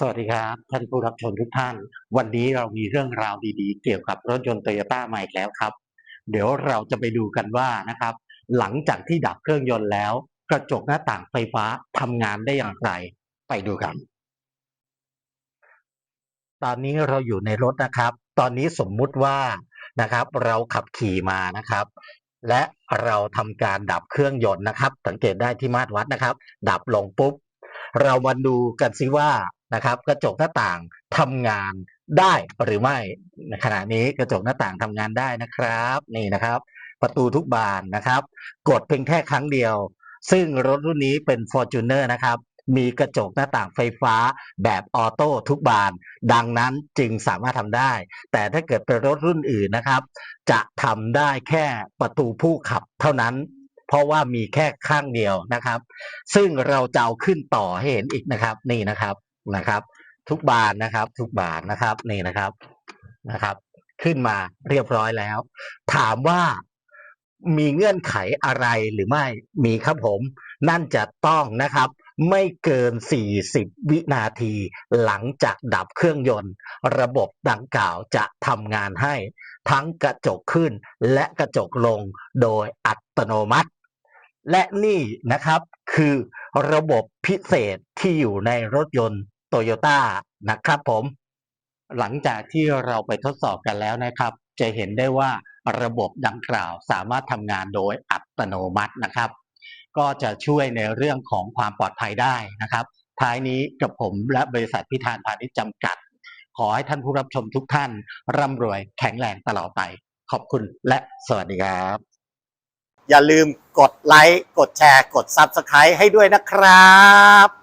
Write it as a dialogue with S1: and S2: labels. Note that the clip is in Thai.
S1: สวัสดีครับท่านผู้รับชมทุกท่าน วันนี้เรามีเรื่องราวดีๆ เกี่ยวกับรถยนต์โตโยต้ามาอีกแล้วครับ เดี๋ยวเราจะไปดูกันว่านะครับ หลังจากที่ดับเครื่องยนต์แล้ว กระจกหน้าต่างไฟฟ้าทำงานได้อย่างไร ไปดูกัน ตอนนี้เราอยู่ในรถนะครับ ตอนนี้สมมุติว่านะครับ เราขับขี่มานะครับ และเราทำการดับเครื่องยนต์นะครับ สังเกตได้ที่มาตรวัดนะครับ ดับลงปุ๊บเรามาดูกันซิว่า นะครับ กระจกหน้าต่างทำงานได้หรือไม่ขณะนี้กระจกหน้าต่างทำงานได้นะครับ นี่นะครับ ประตูทุกบานนะครับ กดเพียงแค่ครั้งเดียว ซึ่งรถรุ่นนี้เป็น Fortuner นะครับมีกระจกหน้าต่างไฟฟ้าแบบออโต้ทุกบาน ดังนั้นจึงสามารถทำได้ แต่ถ้าเกิดเป็นรถรุ่นอื่นนะครับ จะทำได้แค่ประตูผู้ขับเท่านั้น เพราะว่ามีแค่ข้างเดียวนะครับ ซึ่งเราจะเอาขึ้นต่อให้เห็นอีกนะครับ นี่นะครับ นะครับ ทุกบานนะครับ ทุกบานนะครับนี่นะครับนะครับ ขึ้นมาเรียบร้อยแล้ว ถามว่ามีเงื่อนไขอะไรหรือไม่มีครับผม นั่นจะต้องนะครับ ไม่เกิน 40 วินาที หลังจากดับเครื่องยนต์ ระบบดังกล่าวจะทำงานให้ ทั้งกระจกขึ้นและกระจกลงโดยอัตโนมัติ และนี่นะครับคือระบบพิเศษที่อยู่ในรถยนต์ โตโยต้านะครับผม หลังจากที่เราไปทดสอบกันแล้วนะครับ จะเห็นได้ว่าระบบดังกล่าวสามารถทำงานโดยอัตโนมัตินะครับ ก็จะช่วยในเรื่องของความปลอดภัยได้นะครับ ท้ายนี้กับผมและบริษัทพิธานพาณิชย์จำกัด ขอให้ท่านผู้รับชมทุกท่านร่ำรวยแข็งแรงตลอดไป ขอบคุณและสวัสดีครับ
S2: อย่าลืมกดไลค์ กดแชร์ กด Subscribe ให้ด้วยนะครับ